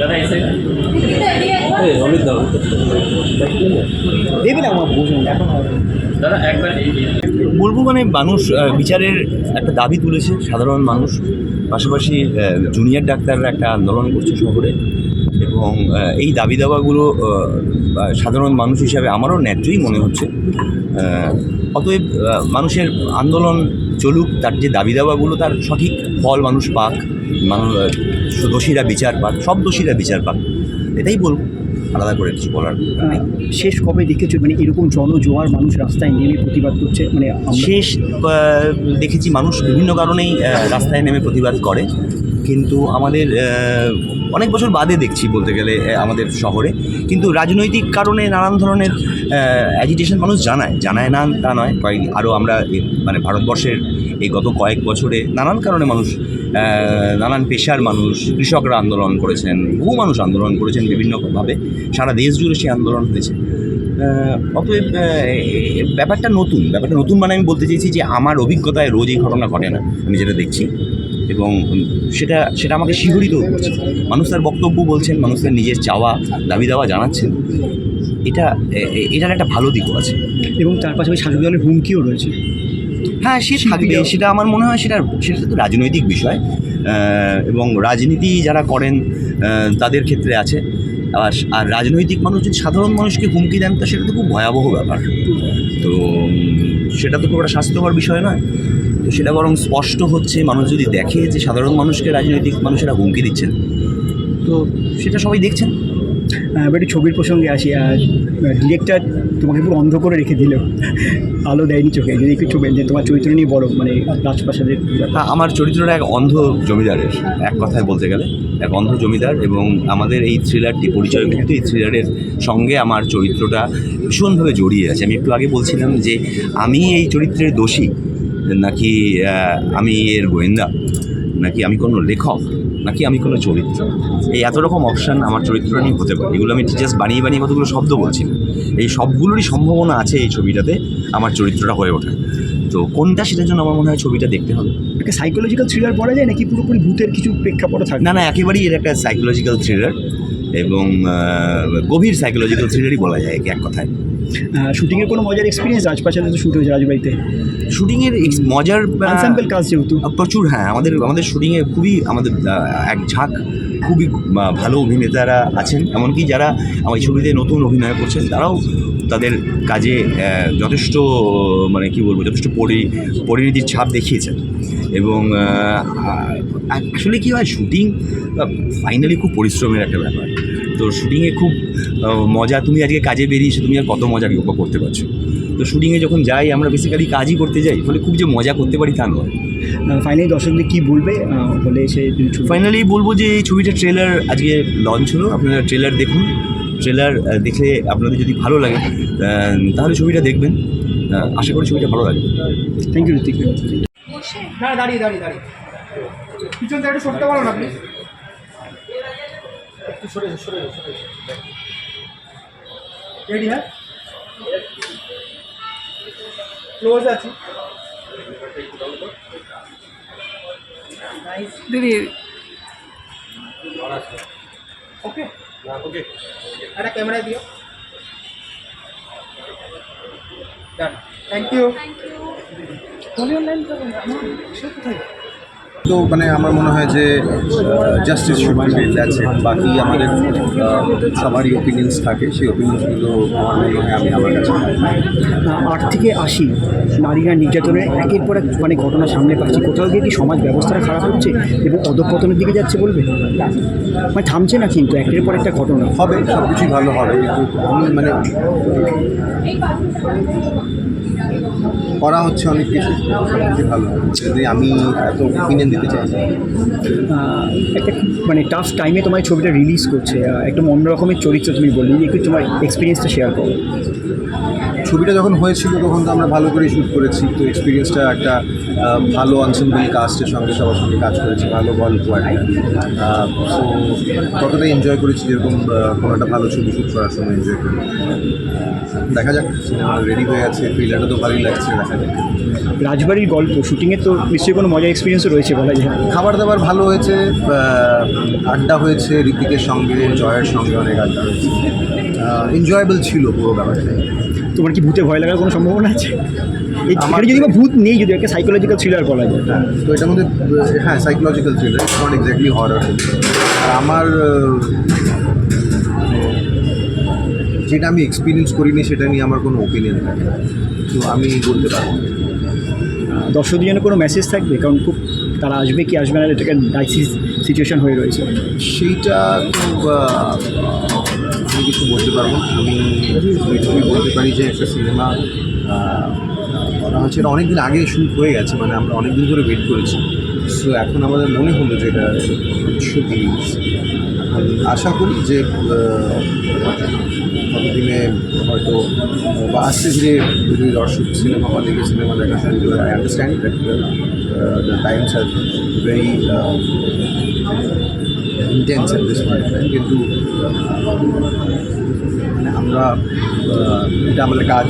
দাদা এসে অমিত দাও দেবে না আমার বুঝুন এখন দাদা একবার বলব মানে মানুষ বিচারের একটা দাবি তুলেছে সাধারণ মানুষ। পাশাপাশি জুনিয়র ডাক্তাররা একটা আন্দোলন করছে শহরে। এবং এই দাবি আহ, সাধারণ মানুষ হিসাবে আমারও ন্যায্যই মনে হচ্ছে। অতএব মানুষের আন্দোলন চলুক তার যে দাবি দাবাগুলো তার সঠিক ফল মানুষ পাক মানুষ দোষীরা বিচার পাক সব দোষীরা বিচার পাক এটাই বলব আলাদা করে কিছু বলার শেষ কবে দেখেছ? মানে এরকম জনজোয়ার মানুষ রাস্তায় নেমে প্রতিবাদ করছে? মানে শেষ দেখেছি মানুষ বিভিন্ন কারণেই রাস্তায় নেমে প্রতিবাদ করে কিন্তু আমাদের অনেক বছর বাদে দেখছি বলতে গেলে আমাদের শহরে। কিন্তু রাজনৈতিক কারণে নানান ধরনের অ্যাজিটেশন মানুষ জানায়। জানায় না, তা নয়। কয়েক আরও আমরা মানে ভারতবর্ষের এই গত কয়েক বছরে নানান কারণে মানুষ নানান পেশার মানুষ, কৃষকরা আন্দোলন করেছেন, বহু মানুষ আন্দোলন করেছেন বিভিন্নভাবে। সারা দেশ জুড়ে সেই আন্দোলন হয়েছে। অতএব ব্যাপারটা নতুন। ব্যাপারটা নতুন মানে আমি বলতে চাইছি যে আমার অভিজ্ঞতায় রোজ এই ঘটনা ঘটে না। আমি যেটা দেখছি। এবং সেটা সেটা আমাকে শিহরিত করছে। মানুষ তার বক্তব্য বলছেন মানুষ তার নিজের চাওয়া দাবি দাওয়া জানাচ্ছেন। এটা এটার একটা ভালো দিকও আছে। এবং তার পাশাপাশি শাসক দলের হুমকিও রয়েছে। হ্যাঁ সে থাকবে। সেটা আমার মনে হয় সেটা সেটা তো রাজনৈতিক বিষয়। এবং রাজনীতি যারা করেন তাদের ক্ষেত্রে আছে। আর আর রাজনৈতিক মানুষ যদি সাধারণ মানুষকে হুমকি দেন তো সেটা তো খুব ভয়াবহ ব্যাপার। তো সেটা তো খুব একটা স্বাস্থ্যকর বিষয় নয়। তো সেটা বরং স্পষ্ট হচ্ছে মানুষ যদি দেখে যে সাধারণ মানুষকে রাজনৈতিক মানুষেরা হুমকি দিচ্ছেন তো সেটা সবাই দেখছেন। আহ, এবার একটু ছবির প্রসঙ্গে আসি ডিরেক্টর তোমাকে পুরো অন্ধ করে রেখে দিল আলো দেয়নি চোখে যদি একটু ছবি যে তোমার চরিত্র নিয়ে বলো মানে রাজপ্রাসাদের হ্যাঁ আমার চরিত্রটা এক অন্ধ জমিদারের এক কথায় বলতে গেলে এক অন্ধ জমিদার এবং আমাদের এই থ্রিলারটি পরিচয় কিন্তু এই থ্রিলারের সঙ্গে আমার চরিত্রটা ভীষণভাবে জড়িয়ে আছে। আমি একটু আগে বলছিলাম যে আমি এই চরিত্রের দোষী। নাকি আমি এর গোয়েন্দা নাকি আমি কোনো লেখক নাকি আমি কোনো চরিত্র? এই এত রকম অপশান আমার চরিত্রটা নিয়ে হতে পারে। এগুলো আমি জাস্ট বানিয়ে বানিয়ে কতগুলো শব্দ বলছি এই সবগুলোরই সম্ভাবনা আছে এই ছবিটাতে আমার চরিত্রটা হয়ে ওঠে। তো কোনটা সেটার জন্য আমার মনে হয় ছবিটা দেখতে হবে। একটা সাইকোলজিক্যাল থ্রিলার পড়া যায় নাকি পুরোপুরি ভূতের কিছু প্রেক্ষাপট থাকে না না একেবারেই এর একটা সাইকোলজিক্যাল থ্রিলার এবং গভীর সাইকোলজিক্যাল থ্রিলারই বলা যায় একে এক কথায়। শুটিংয়ের কোনো মজার এক্সপিরিয়েন্স রাজপ্রাসাদে তো শুট হয়েছে রাজবাড়িতে? শুটিংয়ের মজার আহ, আনস্যাম্পল কাজ যেহেতু। প্রচুর হ্যাঁ আমাদের আমাদের শুটিংয়ে খুবই আমাদের এক ঝাঁক খুবই ভালো অভিনেতারা আছেন। এমনকি যারা আমার ছবিতে নতুন অভিনয় করছেন তারাও তাদের কাজে যথেষ্ট মানে কি বলব যথেষ্ট পরি পরিণতির ছাপ দেখিয়েছেন। এবং অ্যাকচুয়ালি কী হয় শুটিং ফাইনালি খুব পরিশ্রমের একটা ব্যাপার। তো শুটিংয়ে খুব মজা তুমি আজকে কাজে বেরিয়েছো তুমি আর কত মজা উপভোগ করতে পারছ। তো শুটিংয়ে যখন যাই আমরা বেসিক্যালি কাজই করতে যাই ফলে খুব যে মজা করতে পারি তা নয়। ফাইনালি দর্শকদের কী বলবে হলে সে ফাইনালি বলব যে এই ছবিটার ট্রেলার আজকে লঞ্চ হলো আপনারা ট্রেলার দেখুন। ট্রেলার দেখলে আপনাদের যদি ভালো লাগে তাহলে ছবিটা দেখবেন। আশা করি ছবিটা ভালো লাগবে। থ্যাংক ইউ ঋতিক না দাঁড়িয়ে দাঁড়িয়ে দাঁড়িয়ে। পিছন থেকে একটু সরতে পারো না প্লিজ একটু সরে সরে সরে রেডি হ্যাঁ? ক্লোজ আছি। দিদি। ওকে ওকে একটা ক্যামেরা দিও। Done thank you thank you তো মানে আমার মনে হয় যে জাস্টিস শুড বি আছে বাকি আমাদের সবারই ওপিনিয়ন্স থাকে সেই ওপিনিয়ন্সগুলো আমার মনে হয় আমি আমার কাছে আট থেকে আশি নারীরা নির্যাতনের একের পর এক মানে ঘটনা সামনে পাচ্ছি। কোথাও গিয়ে কি সমাজ ব্যবস্থাটা খারাপ হচ্ছে এবং অধঃপতনের দিকে যাচ্ছে বলবে? মানে থামছে না কিন্তু একের পর একটা ঘটনা। হবে সব কিছুই ভালো হবে কিন্তু আমি মানে করা হচ্ছে অনেক কিছু ভালো। যদি আমি এত ওপিনিয়ন দিতে চাই। একটা মানে টাফ টাইমে তোমার ছবিটা রিলিজ করছে একদম অন্য রকমের চরিত্র তুমি বললে একটু তোমার এক্সপিরিয়েন্সটা শেয়ার করো। ছবিটা যখন হয়েছিল তখন তো আমরা ভালো করে শ্যুট করেছি তো এক্সপিরিয়েন্সটা একটা ভালো আনসেম্বল কাস্টের সঙ্গে সবার সঙ্গে কাজ করেছি ভালো গল্প একটা। সো ততটাই এনজয় করেছি যেরকম কোনো একটা ভালো ছবি শ্যুট করার সময় এনজয় করি। দেখা যাক সিনেমা রেডি হয়ে আছে ট্রেলারটা তো ভালোই লাগছে দেখা যাক। রাজবাড়ির গল্প শুটিংয়ের তো নিশ্চয়ই কোনো মজা এক্সপিরিয়েন্সও রয়েছে বলা যায়। খাবার দাবার ভালো হয়েছে আড্ডা হয়েছে ঋতিকের সঙ্গে জয়ের সঙ্গে অনেক আড্ডা হয়েছে। এনজয়েবল ছিল পুরো ব্যাপারটা। তোমার কি ভূতে ভয় লাগার কোনো সম্ভাবনা আছে? এই আমার- যদি বা ভূত নেই যদি একটা সাইকোলজিক্যাল থ্রিলার বলা যায়। হ্যাঁ তো এটার মধ্যে হ্যাঁ psychological thriller not exactly horror আর আমার যেটা আমি এক্সপিরিয়েন্স করিনি সেটা নিয়ে আমার কোনো ওপিনিয়ন থাকে তো আমি বলতে পারব। দর্শকদের জন্য কোনো মেসেজ থাকবে? কারণ খুব তারা আসবে কি আসবে না এটাকে ডাইসিস সিচুয়েশন হয়ে রয়েছে। সেইটা তো আহ, আমি কিছু বলতে পারব আমি এইটুকুই বলতে পারি যে একটা সিনেমা করা হচ্ছে এটা অনেকদিন আগে শুট হয়ে গেছে মানে আমরা অনেকদিন ধরে ওয়েট করেছি। সো এখন আমাদের মনে হলো যে এটা ছবি আশা করি যে কতদিনে হয়তো, বা আস্তে ধীরে যদি দর্শক সিনেমা হলে গিয়ে সিনেমা দেখা শুরু করে I understand that the times are very intense at this point কিন্তু মানে আমরা এটা আমাদের কাজ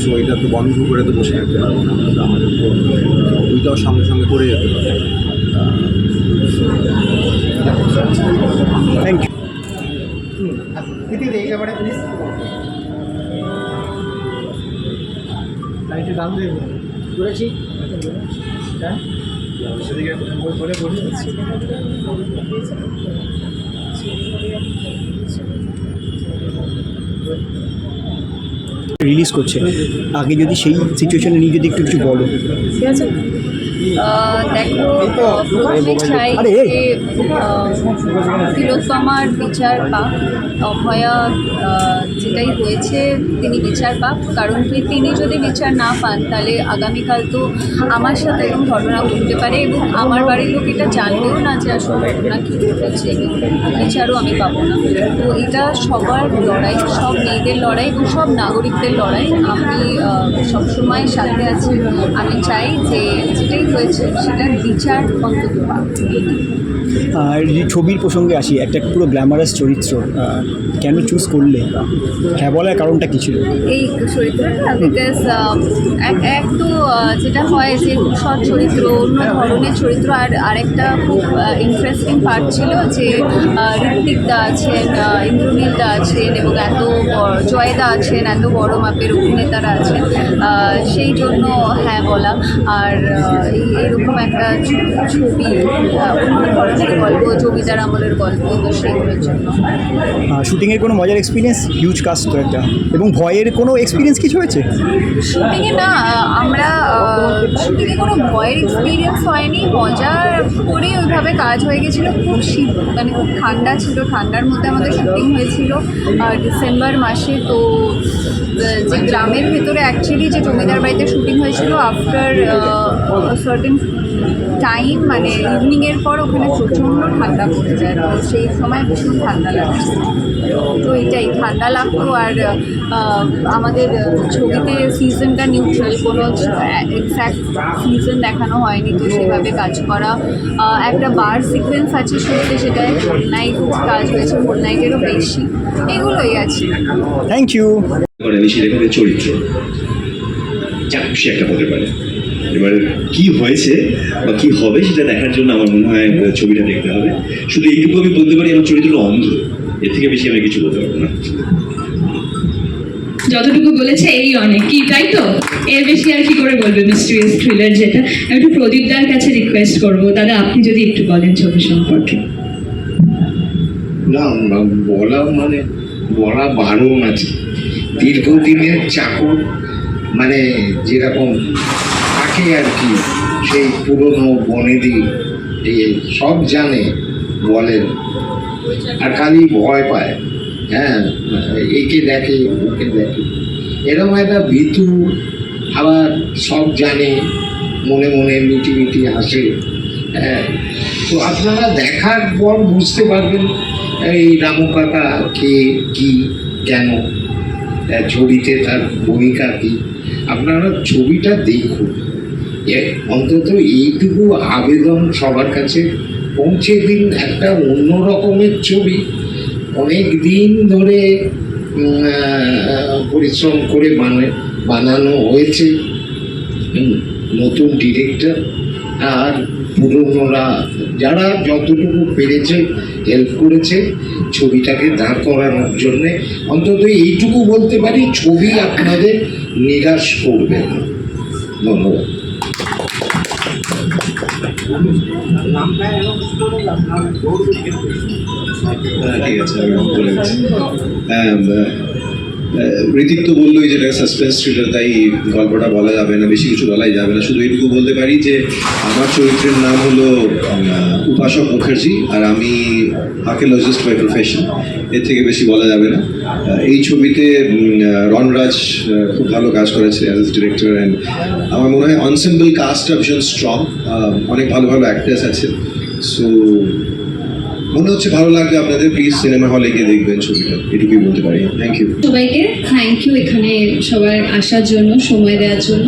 সো এটা তো বন্ধ করে তো বসে থাকতে পারব না আমাদের তো ওইটাও সঙ্গে সঙ্গে করে যেতে পারব থ্যাংক ইউ দিদি এই ব্যাপারে প্লিজ লাইটে দাম দেবে করেছি। হ্যাঁ বলে বলি রিলিজ করছে আগে যদি সেই সিচুয়েশনে নিয়ে যদি একটু কিছু বলো। ঠিক আছে? দেখো প্রথমে চাই যে তিলোত্তমার বিচার পাক। অভয়া যেটাই হয়েছে তিনি বিচার পাক। কারণ কি তিনি যদি বিচার না পান তাহলে আগামীকাল তো আমার সাথে এরকম ঘটনা ঘটতে পারে এবং আমার বাড়ির লোক এটা জানবেও না যে আসলে ঘটনা কী ঘটেছে বিচারও আমি পাবো না। তো এটা সবার লড়াই সব মেয়েদের লড়াই এবং সব নাগরিকদের লড়াই। আমি সবসময় সাথে আছে। আমি চাই যে যেটাই হয়েছে সেটার বিচার অন্তত পাক। আর যদি ছবির প্রসঙ্গে আসি, একটা পুরো গ্ল্যামারাস চরিত্র কেন চুজ করলে? হ্যাঁ বলার কারণটা কী ছিল? এই চরিত্রটা এক তো যেটা হয় যে সৎ চরিত্র, অন্য ধরনের চরিত্র, আর আরেকটা খুব ইন্টারেস্টিং পার্ট ছিল যে ঋত্বিক দা আছেন ইন্দ্রনীল দা আছেন এবং এত জয়দা আছেন, এত বড় মাপের অভিনেতারা আছেন সেই জন্য হ্যাঁ বলা। আর এরকম একটা ছবি অন্য ধরনের গল্প জমিদার আমলের গল্প তো সেইগুলোর জন্য। শুটিংয়ের কোনো মজার এক্সপিরিয়েন্স হিউজ কাজ তো একটা। এবং ভয়ের কোনো এক্সপিরিয়েন্স কিছু হয়েছে? শুটিংয়ে না আমরা শুটিংয়ে কোনো ভয়ের এক্সপিরিয়েন্স হয়নি। মজা করে ওইভাবে কাজ হয়ে গেছিল। খুব শীত মানে খুব ঠান্ডা ছিল। ঠান্ডার মধ্যে আমাদের শুটিং হয়েছিল ডিসেম্বর মাসে। তো যে গ্রামের ভেতরে অ্যাকচুয়ালি যে জমিদার বাড়িতে শুটিং হয়েছিল আফটার সার্টেন টাইম মানে ইভিনিংয়ের পর ওখানে প্রচণ্ড ঠান্ডা পড়ে যায়। তো সেই সময় ভীষণ ঠান্ডা লাগছে। তো এটাই ঠান্ডা লাগতো আর আমাদের ছবিতে সিজনটা নিউট্রাল কোনো এক্স্যাক্ট সিজন দেখানো হয়নি তো সেভাবে কাজ করা। একটা বার সিকোয়েন্স আছে ছবিতে সেটায় ফোর নাইট কাজ হয়েছে ফোর নাইটেরও বেশি। এগুলোই আছে। থ্যাংক ইউ চরিত্র। চাক্ষুষী একটা হতে পারে। এবার কি হয়েছে বা কি হবে সেটা দেখার জন্য আমার মনে হয় ছবিটা দেখতে হবে। শুধু এইটুকু আমি বলতে পারি আমার চরিত্রটা অন্ধ। এর থেকে বেশি আমি কিছু বলতে পারব না। যতটুকু বলেছে এই অনেক। কি তাই তো? এর বেশি আর কি করে বলবে মিস্ট্রিয়াস থ্রিলার যেটা? আমি একটু প্রদীপদার কাছে রিকোয়েস্ট করব। দাদা আপনি যদি একটু বলেন ছবি সম্পর্কে। না না, বলা মানে বলা বারণ আছে। দীর্ঘদিনের চাকর মানে যেরকম থাকে আর কি সেই পুরনো বনেদি এই সব জানে বলেন। আর খালি ভয় পায় হ্যাঁ একে দেখে ওকে দেখে। এরকম একটা ভীতু আবার সব জানে মনে মনে মিটি মিটি হাসে হ্যাঁ। তো আপনারা দেখার পর বুঝতে পারবেন এই রামু কাকা কে কি কেন আহ, ছবিতে তার ভূমিকা কী। আপনারা ছবিটা দেখুন। অন্তত এইটুকু আবেদন সবার কাছে পৌঁছে দিন একটা অন্য রকমের ছবি। অনেক দিন ধরে পরিশ্রম করে বানা, বানানো হয়েছে। নতুন ডিরেক্টর আর পুরনোরা যারা যতটুকু পেরেছে হেল্প করেছে ছবিটাকে দাঁড় করানোর জন্যে। অন্তত এইটুকু বলতে পারি, ছবি আপনাদের নিরাশ করবে না। ধন্যবাদ। ঠিক আছে আমি বলে দিচ্ছি হ্যাঁ, আহ, আহ, ঋতিক তো বললোই যে সাসপেন্স থ্রিলার তাই গল্পটা বলা যাবে না, বেশি কিছু বলাই যাবে না। শুধু এইটুকু বলতে পারি যে আমার চরিত্রের নাম হলো উপাসক মুখার্জি আর আমি আর্কিওলজিস্ট বাই প্রফেশন এর থেকে বেশি বলা যাবে না। এই ছবিতে রনরাজ খুব ভালো কাজ করেছে অ্যাজ এস ডিরেক্টর অ্যান্ড আমার মনে হয় অনসেম্বল কাস্টটা ভীষণ স্ট্রং অনেক ভালো ভালো অ্যাক্টার্স আছে। সো মনে হচ্ছে ভালো লাগবে আপনাদের। প্লিজ সিনেমা হলে গিয়ে দেখবেন ছবিটা। এটুকুই বলতে পারি। থ্যাংক ইউ সবাইকে থ্যাংক ইউ এখানে সবার আসার জন্য, সময় দেওয়ার জন্য।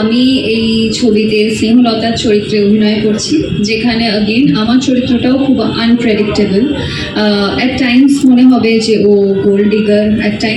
আমি এই ছবিতে স্নেহলতার চরিত্রে অভিনয় করছি, যেখানে অগেন আমার চরিত্রটাও খুব আনপ্রেডিক্টেবল অ্যাট টাইমস মনে হবে যে ও গোল্ড ডিগার অ্যাট টাইম